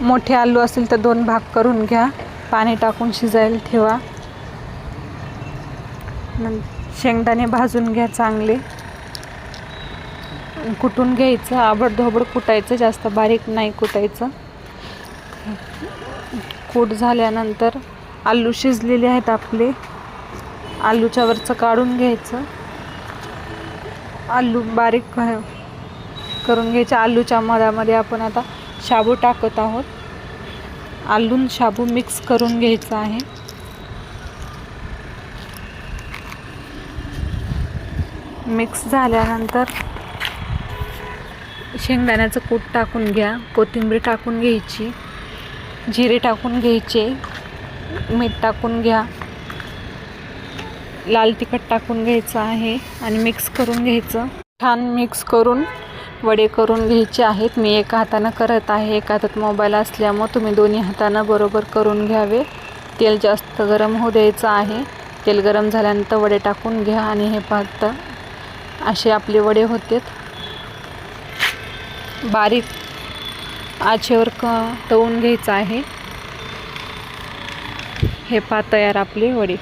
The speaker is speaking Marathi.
मोठे आलू असेल तर दोन भाग करून घ्या. पाणी टाकून शिजायला ठेवा. शेंगदाणे भाजून घ्या चांगले. कुटून घ्यायचं. आबडधोबड कुटायचं. जास्त बारीक नाही कुटायचं. कूट झाल्यानंतर आलू शिजलेले आहेत आपले. आलूच्या वरचं काढून घ्यायचं. आलू बारीक करून घ्यायचे. आलूच्या मधामध्ये आपण आता शाबू टाकत आहोत. आलून शाबू मिक्स करून घ्यायचं आहे. मिक्स झाल्यानंतर शेंगदाण्याचं कूट टाकून घ्या. कोथिंबीर टाकून घ्यायची. जिरे टाकून घ्यायचे. मीठ टाकून घ्या. लाल तिखट टाकून घ्यायचं आहे आणि मिक्स करून घ्यायचं. छान मिक्स करून वडे करून घ्यायचे आहेत. मी एका हातानं करत आहे. एका हातात मोबाईल असल्यामुळं तुम्ही दोन्ही हातानं बरोबर करून घ्यावे. तेल जास्त गरम होऊ द्यायचं आहे. तेल गरम झाल्यानंतर वडे टाकून घ्या आणि हे पाहता असे आपले वडे होतेत. बारीक आचेवर क तळून घ्यायचं आहे. हे पा तयार आपले वडे.